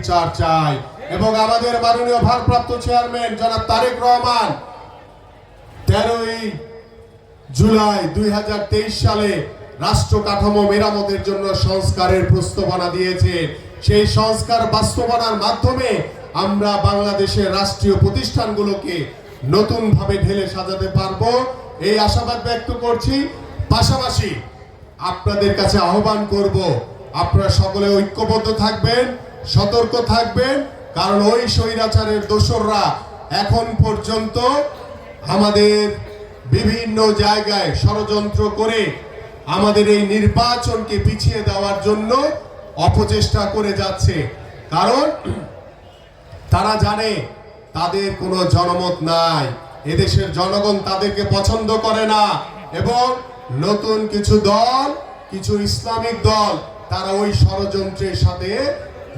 বিচার চাই। এবং আমাদের মাননীয় ভারপ্রাপ্ত চেয়ারম্যান জনাব তারেক রহমান তেরোই জুলাই দুই সালে রাষ্ট্র কাঠামো মেরামতের জন্য সংস্কারের প্রস্তাবনা দিয়েছে। সেই সংস্কার বাস্তবায়নার মাধ্যমে আমরা বাংলাদেশের রাষ্ট্রীয় প্রতিষ্ঠানগুলোকে নতুন ভাবে ঢেলে সাজাতে পারব। এই আশাবাদ ব্যক্ত করছি। পাশাপাশি আপনাদের কাছে আহ্বান করব, আপনারা সকলে ঐক্যবদ্ধ থাকবেন। সতর্ক থাকবেন, কারণ ওই স্বৈরাচারের দোসররা এখন পর্যন্ত আমাদের বিভিন্ন জায়গায় ষড়যন্ত্র করে আমাদের এই নির্বাচনকে পিছিয়ে দেওয়ার জন্য অপচেষ্টা করে যাচ্ছে। কারণ তারা জানে তাদের কোনো জনমত নাই, এদেশের জনগণ তাদেরকে পছন্দ করে না এবং নতুন কিছু দল, কিছু ইসলামিক দল তারা ওই ষড়যন্ত্রের সাথে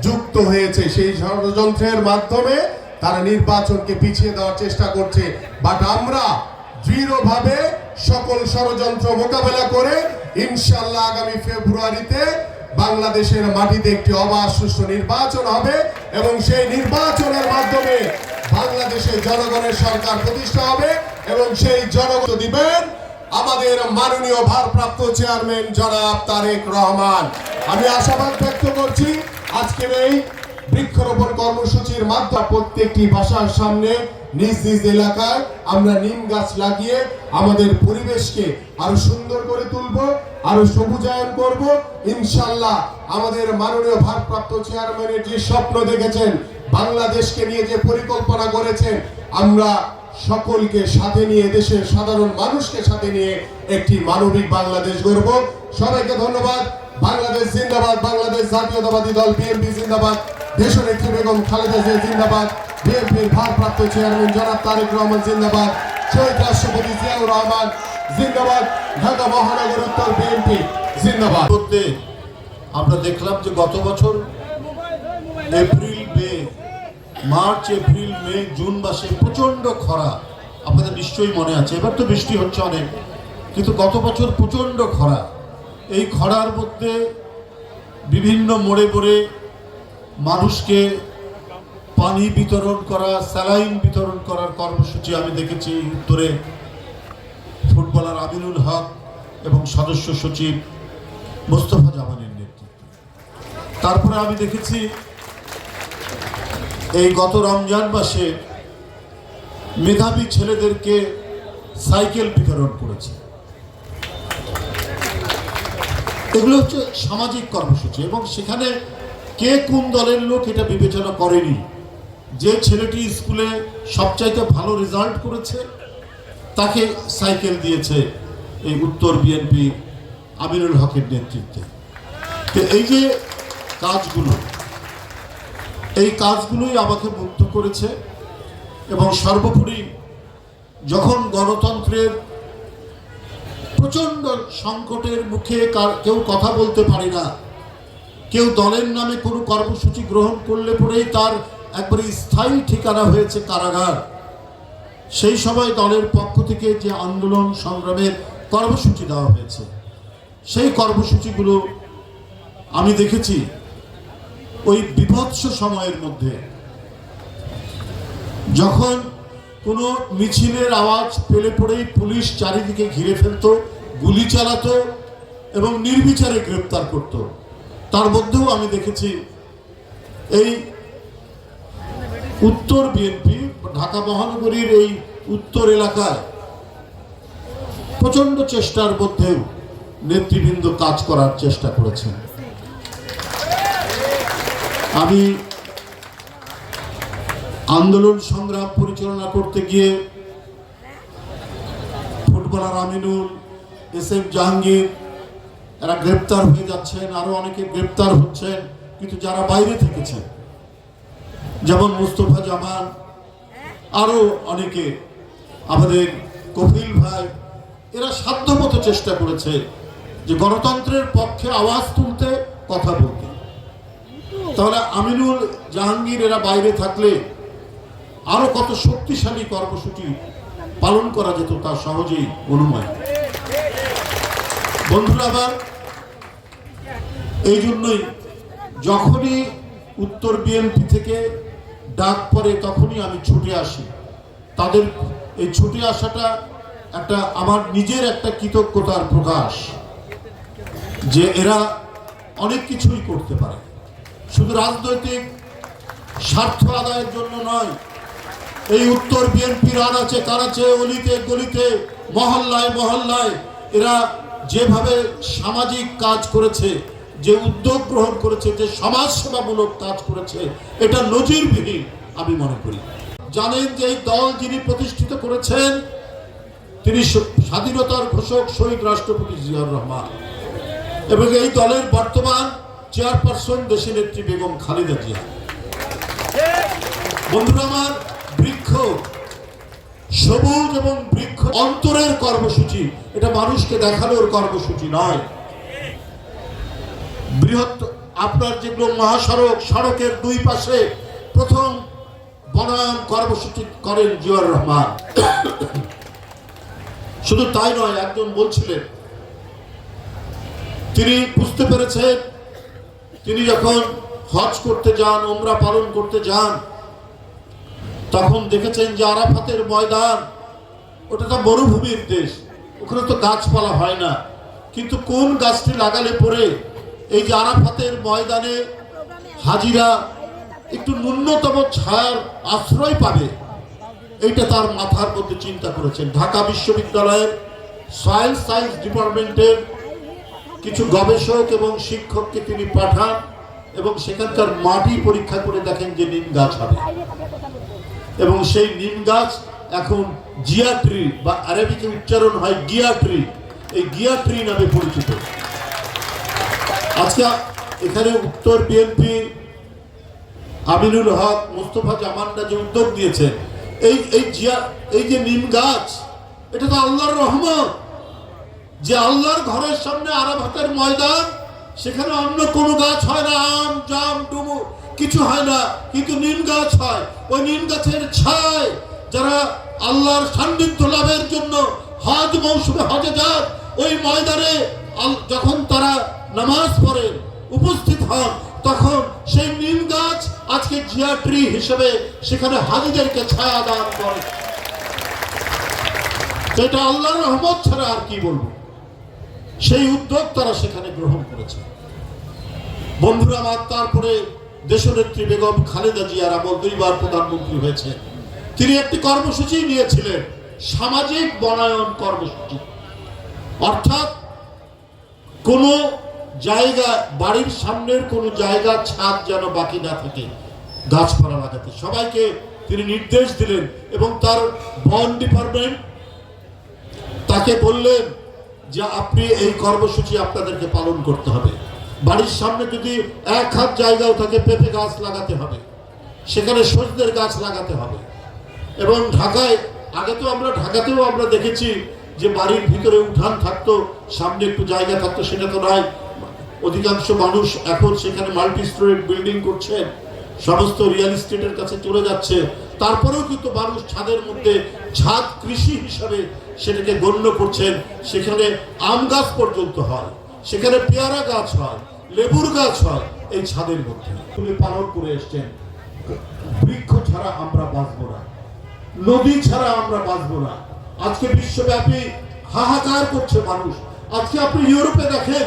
যুক্ত হয়েছে। সেই ষড়যন্ত্রের মাধ্যমে তারা নির্বাচনকে পিছিয়ে দেওয়ার চেষ্টা করছে। বাট আমরা দৃঢ়ভাবে সকল ষড়যন্ত্র মোকাবেলা করে ইনশাল্লাহ আগামী ফেব্রুয়ারিতে বাংলাদেশের মাটিতে একটি অবাধ সুষ্ঠু নির্বাচন হবে এবং সেই নির্বাচনের মাধ্যমে বাংলাদেশের জনগণের সরকার প্রতিষ্ঠা হবে এবং সেই জনগণ দিবেন আমাদের মাননীয় ভারপ্রাপ্ত চেয়ারম্যান জনাব তারেক রহমান। আমি আশাবাদ ব্যক্ত করছি, আজকের এই বৃক্ষরোপণ কর্মসূচির মাধ্যমে প্রত্যেকটি বাসার সামনে, নিজ নিজ এলাকায় আমরা নিম গাছ লাগিয়ে আমাদের পরিবেশকে আরও সুন্দর করে তুলব, আরও সবুজায়ন করব। ইনশাল্লাহ আমাদের মাননীয় ভারপ্রাপ্ত চেয়ারম্যানের যে স্বপ্ন দেখেছেন, বাংলাদেশকে নিয়ে যে পরিকল্পনা করেছেন, আমরা সকলকে সাথে নিয়ে, দেশের সাধারণ মানুষকে সাথে নিয়ে একটি মানবিক বাংলাদেশ গড়ব। সবাইকে ধন্যবাদ। বাংলাদেশ জিন্দাবাদ, বাংলাদেশ জাতীয়তাবাদী দল, বিএনপি জিন্দাবাদ। দেশনেত্রী বেগম খালেদা জিয়া জিন্দাবাদ। বিএনপির ভারপ্রাপ্ত চেয়ারম্যান জনাব তারেক রহমান জিন্দাবাদ। শহীদ রাষ্ট্রপতি জিয়াউর রহমান জিন্দাবাদ। ঢাকা মহানগর উত্তর বিএনপি জিন্দাবাদ। আমরা দেখলাম যে গত বছর April March, April, May, June মাসে প্রচণ্ড খরা। আপনাদের নিশ্চয়ই মনে আছে, এবার তো বৃষ্টি হচ্ছে অনেক, কিন্তু গত বছর প্রচণ্ড খরা। এই খরার মধ্যে বিভিন্ন মোড়ে মোড়ে মানুষকে পানি বিতরণ করা, স্যালাইন বিতরণ করার কর্মসূচি আমি দেখেছি উত্তরে। ফুটবলার আমিনুল হক এবং সদস্য সচিব মোস্তফা জামানের নেতৃত্বে। তারপরে আমি দেখেছি এই গত রমজান মাসে মেধাবী ছেলেদেরকে সাইকেল বিতরণ করেছে। এগুলো হচ্ছে সামাজিক কর্মসূচি এবং সেখানে কে কোন দলের লোক এটা বিবেচনা করেনি। যে ছেলেটি স্কুলে সবচাইতে ভালো রেজাল্ট করেছে, তাকে সাইকেল দিয়েছে এই উত্তর বিএনপি আমিরুল হকের নেতৃত্বে। তো এই যে কাজগুলো এই কাজগুলোই আমাকে মুগ্ধ করেছে এবং সর্বোপরি যখন গণতন্ত্রের প্রচণ্ড সংকটের মুখে কেউ কথা বলতে পারে না, কেউ দলের নামে কোনো কর্মসূচি গ্রহণ করলে পরেই তার একবারে স্থায়ী ঠিকানা হয়েছে কারাগার। সেই সময় দলের পক্ষ থেকে যে আন্দোলন সংগ্রামের কর্মসূচি দেওয়া হয়েছে, সেই কর্মসূচিগুলো আমি দেখেছি। ওই বিভৎস সময়ের মধ্যে যখন কোনো মিছিলের আওয়াজ পেলে পড়েই পুলিশ চারিদিকে ঘিরে ফেলতো, গুলি চালাতো এবং নির্বিচারে গ্রেপ্তার করত। তার মধ্যেও আমি দেখেছি এই উত্তর বিএনপি ঢাকা মহানগরীর এই উত্তর এলাকায় প্রচণ্ড চেষ্টার মধ্যেও নেতৃবৃন্দ কাজ করার চেষ্টা করেছেন। আমি আন্দোলন সংগ্রাম পরিচালনা করতে গিয়ে footballer Aminul, S M Jahangir, এরা গ্রেপ্তার হয়ে যাচ্ছেন, আরও অনেকে গ্রেপ্তার হচ্ছেন, কিন্তু যারা বাইরে থেকেছেন, যেমন মুস্তফা জামান আরও অনেকে, আমাদের কপিল ভাই, এরা সাধ্যমতো চেষ্টা করেছে যে গণতন্ত্রের পক্ষে আওয়াজ তুলতে কথা বলতে। তাহলে আমিনুল জাহাঙ্গীর এরা বাইরে থাকলে আরও কত শক্তিশালী কর্মসূচি পালন করা যেত তা সহজেই অনুমান। বন্ধুরা, আবার এই জন্যই যখনই উত্তর বিএনপি থেকে ডাক পরে তখনই আমি ছুটে আসি। তাদের এই ছুটে আসাটা একটা আমার নিজের একটা কৃতজ্ঞতার প্রকাশ যে এরা অনেক কিছুই করতে পারে। শুধু রাজনৈতিক স্বার্থ আদায়ের জন্য নয়, এই উত্তর বিএনপির আনাচে কানাচে অলিতে, গলিতে, মহল্লায় মহল্লায়। এরা যেভাবে সামাজিক কাজ করেছে, যে উদ্যোগ গ্রহণ করেছে, যে সমাজ সেবামূলক কাজ করেছে, এটা নজিরবিহীন, আমি মনে করি। জানেন যে এই দল যিনি প্রতিষ্ঠিত করেছেন, তিনি স্বাধীনতার ঘোষক শহীদ রাষ্ট্রপতি জিয়াউর রহমান। এবং এই দলের বর্তমান চেয়ারপারসন দেশনেত্রী বেগম খালেদা জিয়া। বন্ধুরা আমার, বৃক্ষ, সবুজ এবং বৃক্ষ অন্তরের কর্মসূচি, এটা মানুষকে দেখানোর কর্মসূচি নয়। বৃহৎ আপনার যেগুলো মহাসড়ক, সড়কের দুই পাশে প্রথম বনায়ন কর্মসূচি করেন জিয়াউর রহমান। শুধু তাই নয়, একজন বলছিলেন, তিনি বুঝতে পেরেছেন তিনি যখন হজ করতে যান ওমরা পালন করতে যান, তখন দেখেছেন যে আরাফাতের ময়দান, ওটা তো মরুভূমির দেশ, ওখানে তো গাছপালা হয় না। কিন্তু কোন গাছটি লাগালে পরে এই যে আরাফাতের ময়দানে হাজিরা একটু ন্যূনতম ছায়ার আশ্রয় পাবে, এইটা তার মাথার মধ্যে চিন্তা করেছেন। ঢাকা বিশ্ববিদ্যালয়ের সয়েল সায়েন্স ডিপার্টমেন্টের কিছু গবেষক এবং শিক্ষককে তিনি পাঠান এবং সেখানকার মাটি পরীক্ষা করে দেখেন যে নিম গাছ হবে। এবং সেই নিম গাছ এখন জিয়া ট্রি বা আরবিকে উচ্চারণ হয় গিয়া ট্রি এই গিয়া ট্রি নামে পরিচিত। আজকে এখানে উত্তর বিএনপি আমিনুল হক, মুস্তফা জামানরা যে উদ্যোগ দিয়েছেন, এই এই জিয়া, এই যে নিম গাছ, এটা তো আল্লাহর রহমত। যে আল্লাহর ঘরের সামনে আরাফাতের ময়দান, সেখানে অন্য কোনো গাছ হয় না, আম, জাম, ডুমু, কিছু হয় না, কিন্তু নিম গাছ হয়। ওই নিম গাছের ছায় যারা আল্লাহর সান্নিধ্য লাভের জন্য হজ মৌসুমে হজে যান, ওই ময়দানে যখন তারা নামাজ পড়েন, উপস্থিত হন, তখন সেই নিম গাছ আজকে জিয়া ট্রি হিসেবে সেখানে হাজিদেরকে ছায়া দান করে। এটা আল্লাহর রহমত ছাড়া আর কি বলব? সেই উদ্যোগ তারা সেখানে গ্রহণ করেছে। বন্ধুরা, আমার তারপরে দেশনেত্রী বেগম খালেদা জিয়ার আমল দুইবার প্রধানমন্ত্রী হয়েছে। তিনি একটি কর্মসূচি নিয়েছিলেন, সামাজিক বনায়ন কর্মসূচি। অর্থাৎ কোনো জায়গা, বাড়ির সামনের কোনো জায়গা, ছাদ যেন বাকি না থাকে, গাছপালা লাগাতে। সবাইকে তিনি নির্দেশ দিলেন এবং তার বন ডিপার্টমেন্ট তাকে বললেন যে আপনি এই কর্মসূচি আপনাদেরকে পালন করতে হবে। বাড়ির সামনে যদি এক হাত জায়গাও থাকে, পেঁপে গাছ লাগাতে হবে। সেখানে সজনের গাছ লাগাতে হবে। এবং ঢাকায়, আগে তো আমরা ঢাকাতেও আমরা দেখেছি যে বাড়ির ভিতরে উঠান থাকতো, সামনে একটু জায়গা থাকতো, সেটা তো নয় অধিকাংশ মানুষ এখন সেখানে মাল্টি স্টোরেড বিল্ডিং করছেন, সমস্ত রিয়েল এস্টেটের কাছে চলে যাচ্ছে। তারপরেও কিন্তু মানুষ ছাদের মধ্যে ছাদ কৃষি হিসাবে সেটাকে গণ্য করছেন। সেখানে আম গাছ পর্যন্ত হয়, সেখানে পেয়ারা গাছ হয়, লেবুর গাছ হয় এই ছাদের মধ্যে। তুমি পালন করে এসছেন। বৃক্ষ ছাড়া আমরা বাঁচবো না, নদী ছাড়া আমরা বাঁচবো না। আজকে বিশ্বব্যাপী হাহাকার করছে মানুষ। আজকে আপনি ইউরোপে দেখেন,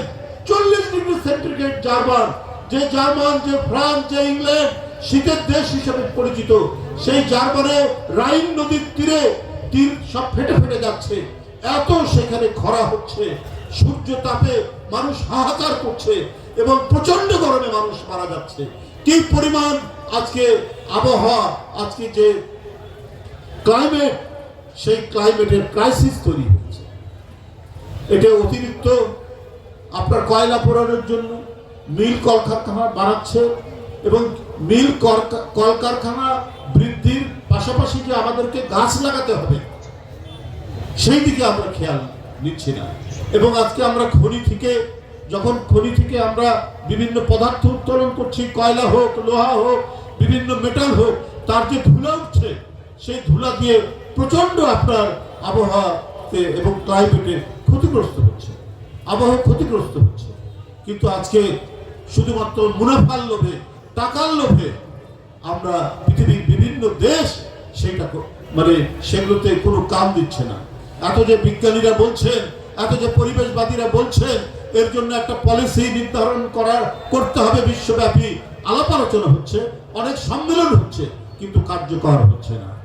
চল্লিশ ডিগ্রি সেন্টিগ্রেড জার্মান, যে জার্মান, যে ফ্রান্স, যে ইংল্যান্ড, শীতের দেশ হিসেবে পরিচিত। সেই জার্মানে রাইন নদীর তীরে তীর সব ফেটে ফেটে যাচ্ছে। এত সেখানে খরা হচ্ছে, সূর্য তাপে মানুষ হাহাকার করছে এবং প্রচণ্ড গরমে মানুষ মারা যাচ্ছে। কি পরিমাণ আজকে আবহাওয়া, আজকে যে ক্লাইমেট সেই ক্লাইমেটের ক্রাইসিস তৈরি হয়েছে। এটা অতিরিক্ত আপনার কয়লা পোড়ানোর জন্য মিল কলকারখানা বাড়াচ্ছে এবং মিল কলকা- কলকারখানা পাশাপাশি যে আমাদেরকে গাছ লাগাতে হবে, সেই দিকে আমরা খেয়াল নিচ্ছি না। এবং আজকে আমরা খনি থেকে, যখন খনি থেকে আমরা বিভিন্ন পদার্থ উত্তোলন করছি, কয়লা হোক, লোহা হোক, বিভিন্ন মেটাল হোক, তার যে ধুলা উঠছে, সেই ধুলা দিয়ে প্রচণ্ড আপনার আবহাওয়াতে এবং ক্লাইমেটে ক্ষতিগ্রস্ত হচ্ছে। আবহাওয়া ক্ষতিগ্রস্ত হচ্ছে। কিন্তু আজকে শুধুমাত্র মুনাফার লোভে, টাকার লোভে আমরা পৃথিবীর বিভিন্ন দেশ কর- মানে সেগুলোতে কোনো কাম দিচ্ছে না। এত যে বিজ্ঞানীরা বলছেন এত যে পরিবেশবাদীরা বলছেন এর জন্য একটা পলিসি নির্ধারণ করার, করতে হবে বিশ্বব্যাপী। আলাপ আলোচনা হচ্ছে, অনেক সম্মেলন হচ্ছে, কিন্তু কার্যকর হচ্ছে না।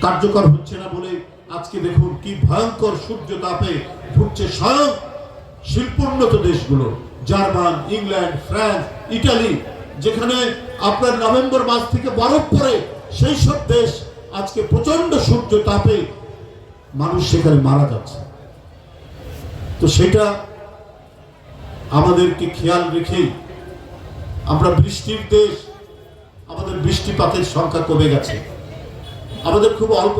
কার্যকর হচ্ছে না বলে আজকে দেখুন কি ভয়ঙ্কর সূর্য তাপে ভুগছে স্বয়ং শিল্পোন্নত দেশগুলো, জার্মান, ইংল্যান্ড, ফ্রান্স, ইটালি, যেখানে আপনার নভেম্বর মাস থেকে বরফ পড়ে সেই সব দেশ আজকে প্রচণ্ড সূর্য তাপে মানুষ সেখানে মারা যাচ্ছে। তো সেটা আমাদেরকে খেয়াল রেখেই আমরা বৃষ্টির দেশ, আমাদের বৃষ্টিপাতের সংখ্যা কমে গেছে। আমাদের খুব অল্প,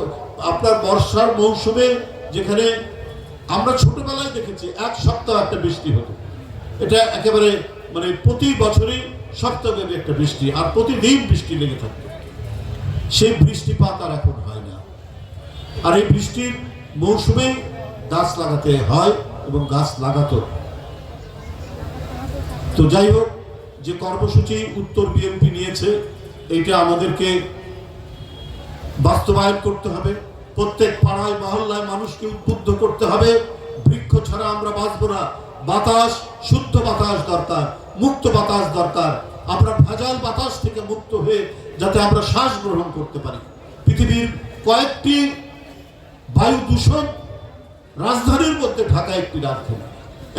আপনার বর্ষার মৌসুমে যেখানে আমরা ছোটবেলায় দেখেছি, এক সপ্তাহ একটা বৃষ্টি হতো। এটা একেবারে মানে প্রতি বছরই সপ্তাহব্যাপী একটা বৃষ্টি, আর প্রতিদিন বৃষ্টি লেগে থাকতো। সেই বৃষ্টিপাত আর এখন হয় না। আর এই বৃষ্টির মৌসুমে গাছ লাগাতে হয় এবং গাছ লাগাতো। তো যাই হোক, যে কর্মসূচি উত্তর বিএনপি নিয়েছে, এইটা আমাদেরকে বাস্তবায়ন করতে হবে। প্রত্যেক পাড়ায়, মহল্লায় মানুষকে উদ্বুদ্ধ করতে হবে। বৃক্ষ ছাড়া আমরা বাঁচবো না। বাতাস, শুদ্ধ বাতাস দরকার, মুক্ত বাতাস দরকার। আমরা ভেজাল বাতাস থেকে মুক্ত হয়ে যাতে আমরা শ্বাস গ্রহণ করতে পারি। পৃথিবীর কয়েকটি বায়ু দূষণ রাজধানীর মধ্যে ঢাকা একটি রাজধানী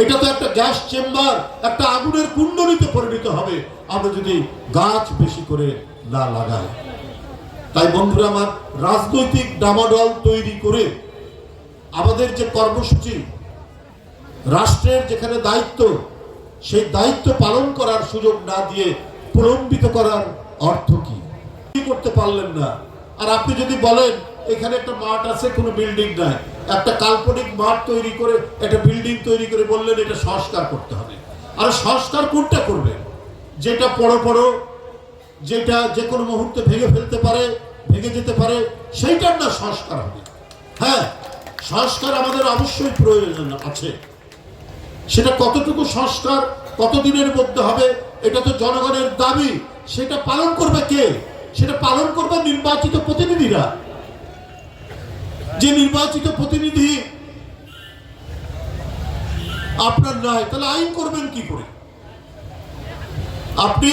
এটা তো একটা গ্যাস চেম্বার, একটা আগুনের কুণ্ডলিতে পরিণত হবে। আমরা যদি গাছ বেশি করে না লাগাই। তাই বন্ধুরা, আমার রাজনৈতিক ডামাডল তৈরি করে আমাদের যে কর্মসূচি, রাষ্ট্রের যেখানে দায়িত্ব সেই দায়িত্ব পালন করার সুযোগ না দিয়ে প্রলম্বিত করার অর্থ কি? করতে পারলেন না? আর আপনি যদি বলেন, এখানে একটা মাঠ আছে, কোনো বিল্ডিং নাই। একটা কাল্পনিক মাঠ তৈরি করে, একটা বিল্ডিং তৈরি করে বললেন, এটা সংস্কার করতে হবে। আর সংস্কার কোনটা করবে? যেটা বড় বড় যেটা যে কোনো মুহূর্তে ভেঙে ফেলতে পারে, ভেঙে যেতে পারে, সেইটার না সংস্কার হবে। হ্যাঁ সংস্কার আমাদের অবশ্যই প্রয়োজন আছে। সেটা কতটুকু সংস্কার, কতদিনের মধ্যে হবে, এটা তো জনগণের দাবি। সেটা পালন করবে কে? সেটা পালন করবে নির্বাচিত প্রতিনিধিরা। যে নির্বাচিত প্রতিনিধি আপনার নয়, তাহলে আইন করবেন কি করে? আপনি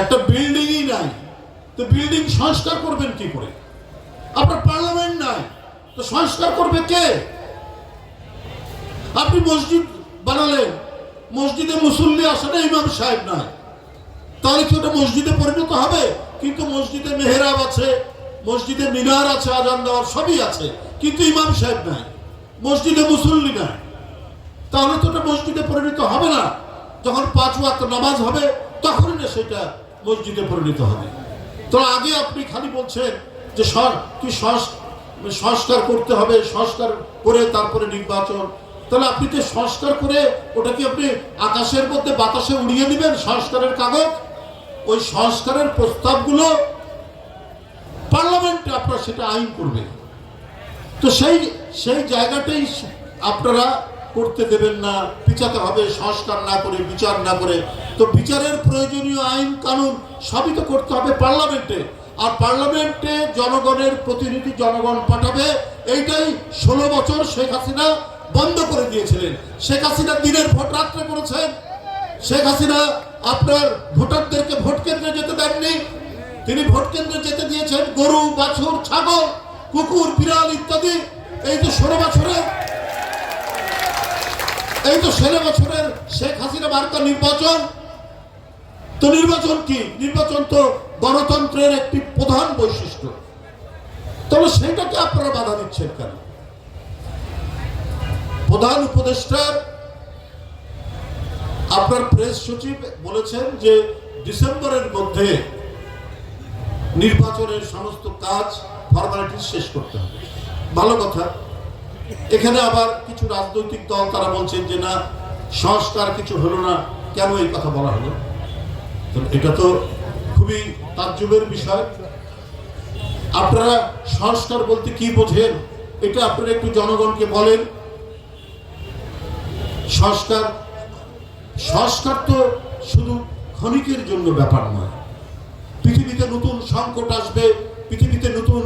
একটা বিল্ডিংই নাই, তো বিল্ডিং সংস্কার করবেন কি করে? আপনার পার্লামেন্ট নাই, তো সংস্কার করবে কে? আপনি মসজিদ বানালেন, মসজিদে মুসল্লি আসে না ইমাম সাহেব নাই। তাহলে কি ওটা মসজিদে পরিণত হবে? কিন্তু মসজিদে মেহরাব আছে, মসজিদে মিনার আছে, আজান দেওয়ার সবই আছে, কিন্তু ইমাম সাহেব নাই, মসজিদে মুসল্লি নাই। তাহলে তো ওটা মসজিদে পরিণত হবে না। যখন পাঁচ ওয়াক্ত নামাজ হবে, তখনই না সেটা মসজিদে পরিণত হবে। তো আগে আপনি খালি বলছেন যে কি সংস- সংস্কার করতে হবে, সংস্কার করে তারপরে নির্বাচন তাহলে আপনি যে সংস্কার করে ওটা কি আপনি আকাশের মধ্যে বাতাসে উড়িয়ে দিবেন সংস্কারের কাগজ? ওই সংস্কারের প্রস্তাবগুলো পার্লামেন্টে আপনারা সেটা আইন করবে। তো সেই সেই জায়গাটাই আপনারা করতে দেবেন না পিছাতে হবে, সংস্কার না করে, বিচার না করে। তো বিচারের প্রয়োজনীয় আইন, কানুন সবই তো করতে হবে পার্লামেন্টে। আর পার্লামেন্টে জনগণের প্রতিনিধি জনগণ পাঠাবে, এইটাই ষোলো বছর শেখ হাসিনা বন্ধ করে দিয়েছিলেন। শেখ হাসিনা দিনের ভোট রাত্রে করেছেন শেখ হাসিনা আপনার ভোটারদেরকে ভোট কেন্দ্রে যেতে দেননি। তিনি ভোট কেন্দ্রে যেতে দিয়েছেন গরু, বাছুর, ছাগল, কুকুর, বিড়াল ইত্যাদি। এই তো ষোলো বছরে এই তো ষোলো বছরের শেখ হাসিনা মার্কা নির্বাচন, তো নির্বাচন কি? নির্বাচন তো গণতন্ত্রের একটি প্রধান বৈশিষ্ট্য। তবে সেটাকে আপনারা বাধা দিচ্ছেন কেন? প্রধান উপদেষ্টার আপনার প্রেস সচিব বলেছেন যে ডিসেম্বরের মধ্যে নির্বাচনের সমস্ত কাজ ফর্মালিটি শেষ করতে হবে। ভালো কথা। এখানে আবার কিছু রাজনৈতিক দল তারা বলছেন যে, না, সংস্কার কিছু হলো না, কেন এই কথা বলা হলো? এটা তো খুবই তাজ্জুবের বিষয়। আপনারা সংস্কার বলতে কি বোঝেন? এটা আপনারা একটু জনগণকে বলেন। সংস্কার সংস্কার তো শুধু ক্ষণিকের জন্য ব্যাপার নয়। পৃথিবীতে নতুন সংকট আসবে, পৃথিবীতে নতুন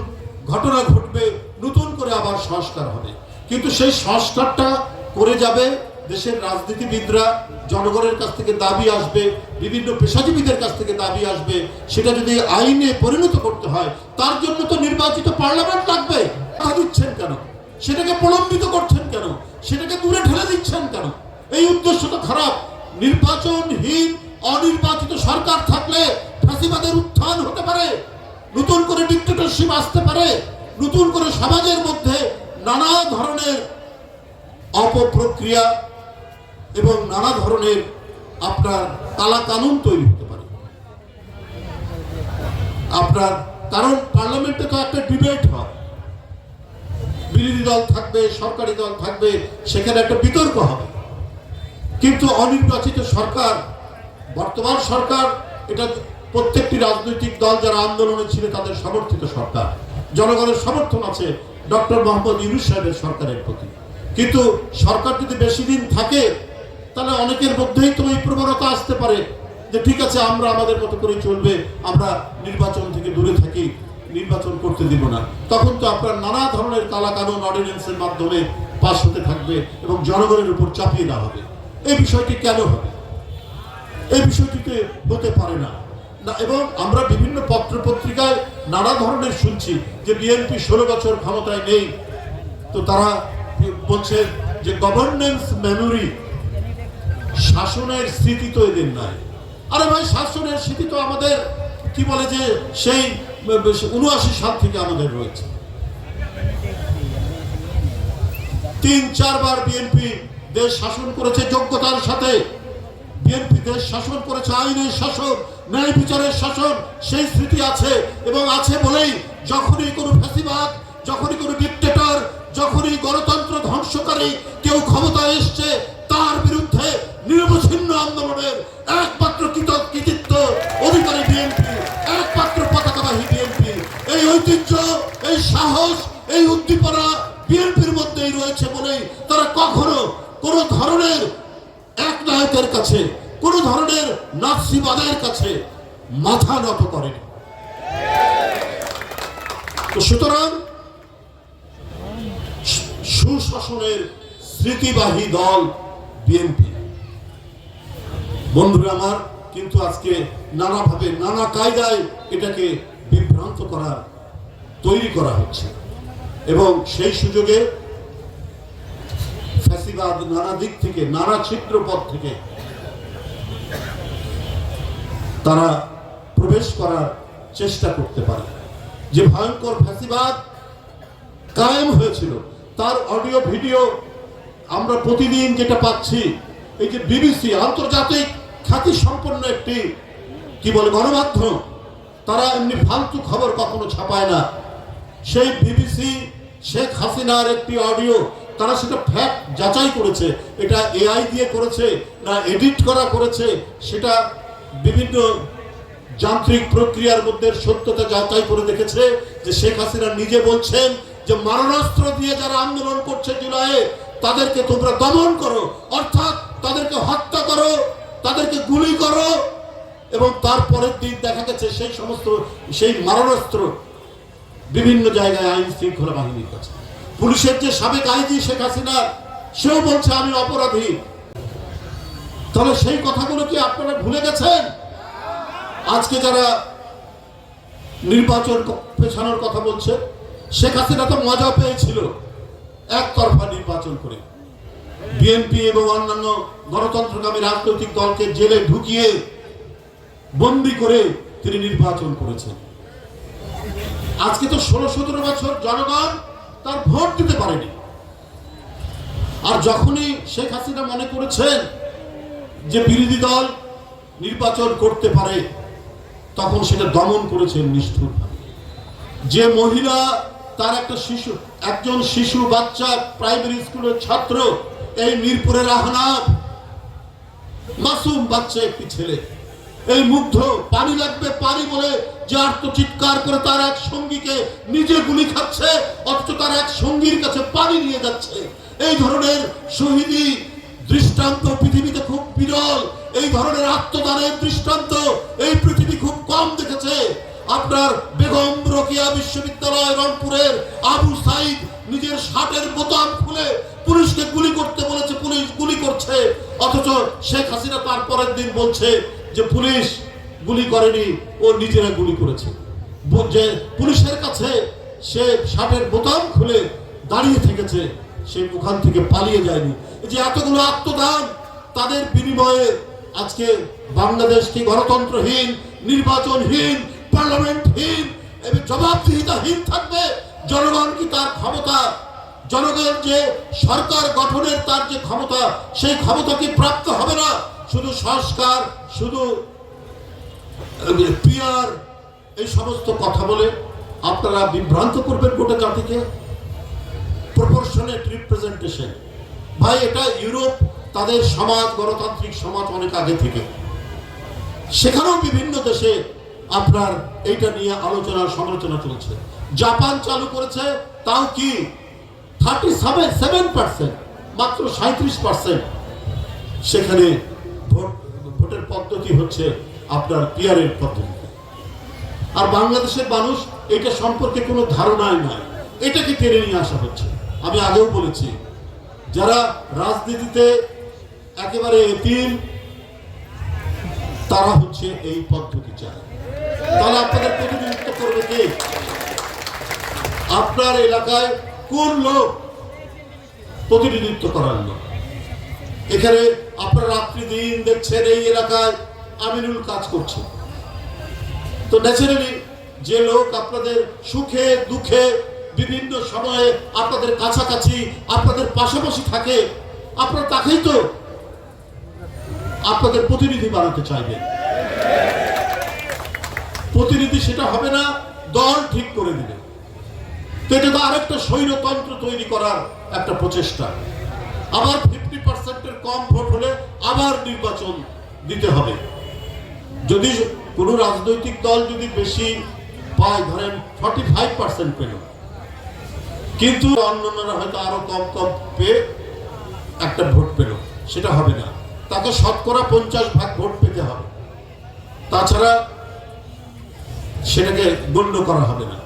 ঘটনা ঘটবে, নতুন করে আবার সংস্কার হবে। কিন্তু সেই সংস্কারটা করে যাবে দেশের রাজনীতিবিদরা, জনগণের কাছ থেকে দাবি আসবে, বিভিন্ন পেশাজীবীদের কাছ থেকে দাবি আসবে। সেটা যদি আইনে পরিণত করতে হয়, তার জন্য তো নির্বাচিত পার্লামেন্ট লাগবে। কথা দিচ্ছেন কেন? সেটাকে প্রলম্বিত করছেন কেন? সেটাকে দূরে ঠেলে দিচ্ছেন কেন? এই উদ্দেশ্য তো খারাপ। নির্বাচনহীন, অনির্বাচিত সরকার থাকলে ফাঁসিবাদের উত্থান হতে পারে, নতুন করে ডিক্টেটরশিপ আসতে পারে, নতুন করে সমাজের মধ্যে নানা ধরনের অপপ্রক্রিয়া এবং নানা ধরনের আপনার কালা কানুন তৈরি হতে পারে। আপনার কারণ পার্লামেন্টে তো একটা ডিবেট হয়। বিরোধী দল থাকবে, সরকারি দল থাকবে, সেখানে একটা বিতর্ক হবে। কিন্তু অনির্বাচিত সরকার, বর্তমান সরকার, এটা প্রত্যেকটি রাজনৈতিক দল যারা আন্দোলনে ছিল, তাদের সমর্থিত সরকার। জনগণের সমর্থন আছে ডক্টর মোহাম্মদ ইউনুস সাহেবের সরকারের প্রতি। কিন্তু সরকার যদি বেশি দিন থাকে, তাহলে অনেকের মধ্যেই তো এই প্রবণতা আসতে পারে যে, ঠিক আছে, আমরা আমাদের মতো করে চলবে, আমরা নির্বাচন থেকে দূরে থাকি নির্বাচন করতে দিব না। তখন তো আপনার নানা ধরনের কালা কানুন অর্ডিন্যান্সের মাধ্যমে পাশ হতে থাকবে এবং জনগণের উপর চাপিয়ে দেওয়া হবে। এই বিষয়টি কেন হবে? এই বিষয়টিতে হতে পারে না। না, এবং আমরা বিভিন্ন পত্র পত্রিকায় নানা ধরনের শুনছি যে বিএনপি ষোলো বছর ক্ষমতায় নেই। তো তারা বলছে যে গভর্নেন্স মেমোরি শাসনের স্মৃতি তো এদের নাই। আরে ভাই, শাসনের স্মৃতি তো আমাদের, কি বলে যে সেই উনআশি সাল থেকে আমাদের রয়েছে। তিন, চারবার বিএনপি দেশ শাসন করেছে যোগ্যতার সাথে। বিএনপি দেশ শাসন করেছে, আইনের শাসন, ন্যায় বিচারের শাসন, সেই স্মৃতি আছে এবং আছে বলেই যখনই কোনো যখনই কোনো ডিক্টেটর যখনই গণতন্ত্র ধ্বংসকারী কেউ ক্ষমতায় এসছে, তার বিরুদ্ধে নিরবচ্ছিন্ন আন্দোলনের একমাত্র কৃতিত্ব অধিকারী বিএনপি একমাত্র পতাকাবাহী বিএনপি এই ঐতিহ্য, এই সাহস, এই উদ্দীপনা বিএনপির মধ্যেই রয়েছে বলেই তারা কখনো কোন ধরনের এক নায়কের কাছে, কোন ধরনের নাৎসিবাদের কাছে মাথা নত করেনি। সুতরাং সুশাসনের স্মৃতিবাহী দল বিএনপি। বন্ধুরা আমার, কিন্তু আজকে নানাভাবে, নানা কায়দায় এটাকে বিভ্রান্ত করার তৈরি করা হচ্ছে। এবং সেই সুযোগে ফ্যাসিবাদ নানা দিক থেকে, নানা ছিদ্র পথ থেকে তারা প্রবেশ করার চেষ্টা করতে পারে। যে ভয়ঙ্কর ফ্যাসিবাদ কায়েম হয়েছিল, তার অডিও, ভিডিও আমরা প্রতিদিন যেটা পাচ্ছি, এই যে বিবিসি আন্তর্জাতিক খ্যাতি সম্পন্ন একটি, কি বলে, গণমাধ্যম, তারা এমনি ফালতু খবর কখনো ছাপায় না। সেই বিবিসি শেখ হাসিনার একটি অডিও তারা সেটা ফ্যাক্ট যাচাই করেছে। এটা এআই দিয়ে করেছে, না এডিট করা করেছে, সেটা বিভিন্ন যান্ত্রিক প্রক্রিয়ার মধ্যে সত্যতা যাচাই করে দেখেছে যে শেখ হাসিনা নিজে বলছেন যে মারণাস্ত্র দিয়ে যারা আন্দোলন করছে জুলাইয়ে, তাদেরকে তোমরা দমন করো, অর্থাৎ তাদেরকে হত্যা করো, তাদেরকে গুলি করো, এবং তারপরের দিন দেখা গেছে সেই সমস্ত, সেই মারণাস্ত্র বিভিন্ন জায়গায় আইন শৃঙ্খলা বাহিনীর কাছে। পুলিশের যে সাবেক আইজি শেখ হাসিনা, সেও বলছে, আমি অপরাধী। তাহলে সেই কথাগুলো কি আপনারা ভুলে গেছেন? আজকে যারা নির্বাচন পেছানোর কথা বলছে, শেখ হাসিনা তো মজা পেয়েছিল একতরফা নির্বাচন করে। বিএনপি এবং অন্যান্য গণতন্ত্রকামী রাজনৈতিক দলকে জেলে ঢুকিয়ে বন্দি করে তিনি নির্বাচন করেছেন। আজকে তো ষোলো, সতেরো বছর জনগণ তার ভোট দিতে পারেনি। আর যখনই শেখ হাসিনা মনে করেছেন যে বিরোধী দল নির্বাচন করতে পারে, তখন সেটা দমন করেছেন নিষ্ঠুর যে মহিলা, তার একটা শিশু, একজন শিশু বাচ্চা প্রাইমারি স্কুলের ছাত্র, এই মিরপুরের আহনাব, মাসুম বাচ্চা একটি ছেলে। এই মুগ্ধ, পানি লাগবে পানি বলে আপনার বেগম রোকিয়া বিশ্ববিদ্যালয় রংপুরের আবু সাইদ নিজের শার্টের বোতাম খুলে পুলিশকে গুলি করতে বলেছে, পুলিশ গুলি করছে। অথচ শেখ হাসিনা তার পরের দিন বলছে যে, পুলিশ গুলি করেনি, ও নিজেরা গুলি করেছে। যে পুলিশের কাছে সে শার্টের বোতাম খুলে দাঁড়িয়ে থেকেছে, সে ওখান থেকে পালিয়ে যায়নি। যে এতগুলো আত্মদান তাদের বিনিময়ে আজকে বাংলাদেশ কি গণতন্ত্রহীন, নির্বাচনহীন, পার্লামেন্টহীন, এবং জবাবদিহিতাহীন থাকবে? জনগণ কি তার ক্ষমতা? জনগণ যে সরকার গঠনের তার যে ক্ষমতা, সেই ক্ষমতা কি প্রাপ্ত হবে না? শুধু সংস্কার, শুধু পিয়ার এই সমস্ত কথা বলে আপনারা বিভ্রান্ত করবেন গোটা জাতিকে। প্রপোর্শনেট রিপ্রেজেন্টেশন ভাই, এটা ইউরোপ, তাদের সমাজ, গণতান্ত্রিক সমাজ অনেক আগে থেকে। সেখানেও বিভিন্ন দেশে আপনার এইটা নিয়ে আলোচনা, সমালোচনা চলছে। জাপান চালু করেছে, তাও কি? থার্টি সেভেন সেভেন পার্সেন্ট মাত্র সাঁত্রিশ পার্সেন্ট সেখানে ভোট, ভোটের পদ্ধতি হচ্ছে আপনার পিয়ারের পদ্ধতি। আর বাংলাদেশের মানুষ এটা সম্পর্কে কোনো ধারণাই নাই। এটাকে টেনে নিয়ে আসা হচ্ছে। আমি আগেও বলেছি, যারা রাজনীতিতে একেবারে এতিম, তারা হচ্ছে এই পদ্ধতি চায়। তাহলে আপনাদের প্রতিনিধিত্ব করবে কে? আপনার এলাকায় কোন লোক প্রতিনিধিত্ব করার লোক? এখানে আপনারা রাত্রি দিন দেখছেন এই এলাকায় আমিনুল কাজ করছে। তো ন্যাচারালি যে লোক আপনাদের সুখে, দুঃখে, বিভিন্ন সময়ে আপনাদের কাছাকাছি, আপনাদের পাশাপাশি থাকে, আপনারা তাকেই তো আপনাদের প্রতিনিধি বানাতে চাইবে। প্রতিনিধি সেটা হবে না, দল ঠিক করে দিবে। তো এটা তো আরেকটা স্বৈরতন্ত্র তৈরি করার একটা প্রচেষ্টা। আবার ফিফটি পার্সেন্টের কম ভোট হলে আবার নির্বাচন দিতে হবে। যদি কোনো রাজনৈতিক দল যদি বেশি পায়, ধরেন ফর্টি ফাইভ পার্সেন্ট পেল। কিন্তু অন্যান্যরা হয়তো আরও কম কম পেয়ে একটা ভোট পেল। সেটা হবে না। তাকে শতকরা পঞ্চাশ ভাগ ভোট পেতে হবে। তাছাড়া সেটাকে গণ্য করা হবে না।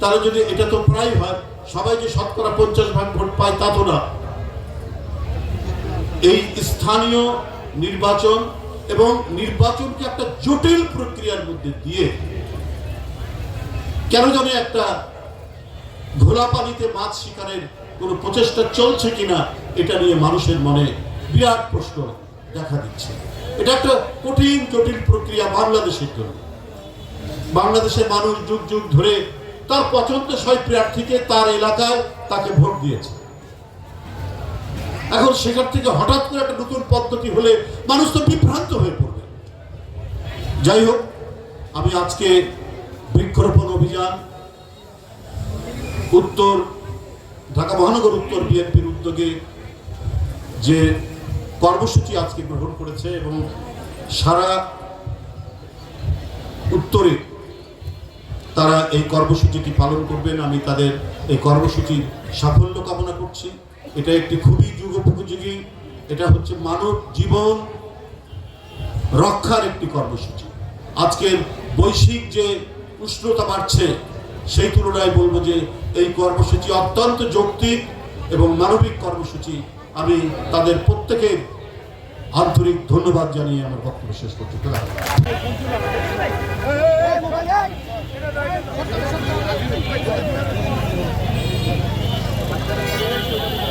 তাহলে যদি এটা তো প্রায় হয়, সবাই যে শতকরা পঞ্চাশ ভাগ ভোট পায় তা তো না। এই স্থানীয় নির্বাচন এবং নির্বাচনকে একটা জটিল প্রক্রিয়ার মধ্যে দিয়ে কেন জানি একটা ঘোলা পানিতে মাছ শিকারের কোনো প্রচেষ্টা চলছে কিনা, এটা নিয়ে মানুষের মনে বিরাট প্রশ্ন দেখা দিচ্ছে। এটা একটা কঠিন, জটিল প্রক্রিয়া বাংলাদেশের জন্য। বাংলাদেশের মানুষ যুগ যুগ ধরে তার পছন্দসই প্রার্থীকে তার এলাকায় তাকে ভোট দিয়েছে। এখন সেখান থেকে হঠাৎ করে একটা নতুন পদ্ধতি হলে মানুষ তো বিভ্রান্ত হয়ে পড়বে। যাই হোক, আমি আজকে বৃক্ষরোপণ অভিযান, উত্তর, ঢাকা মহানগর উত্তর বিএনপির উদ্যোগে যে কর্মসূচি আজকে গ্রহণ করেছে এবং সারা উত্তরে তারা এই কর্মসূচিটি পালন করবেন, আমি তাদের এই কর্মসূচির সাফল্য কামনা করছি। এটা একটি খুবই যুগোপযোগী এটা হচ্ছে মানব জীবন রক্ষার একটি কর্মসূচি। আজকের বৈশ্বিক যে উষ্ণতা বাড়ছে, সেই তুলনায় বলব যে এই কর্মসূচি অত্যন্ত যৌক্তিক এবং মানবিক কর্মসূচি। আমি তাদের প্রত্যেকের আন্তরিক ধন্যবাদ জানিয়ে আমার বক্তব্য শেষ করছি। খোদা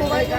মোবাইলটা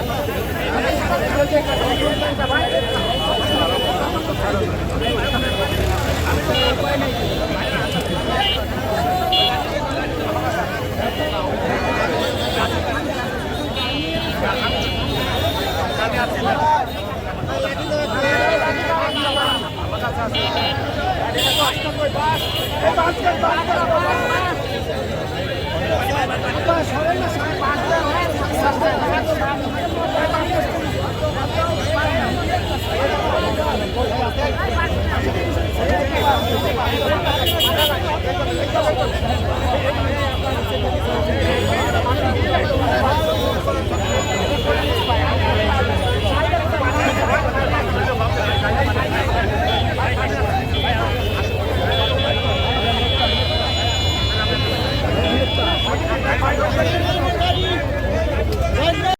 Hayır,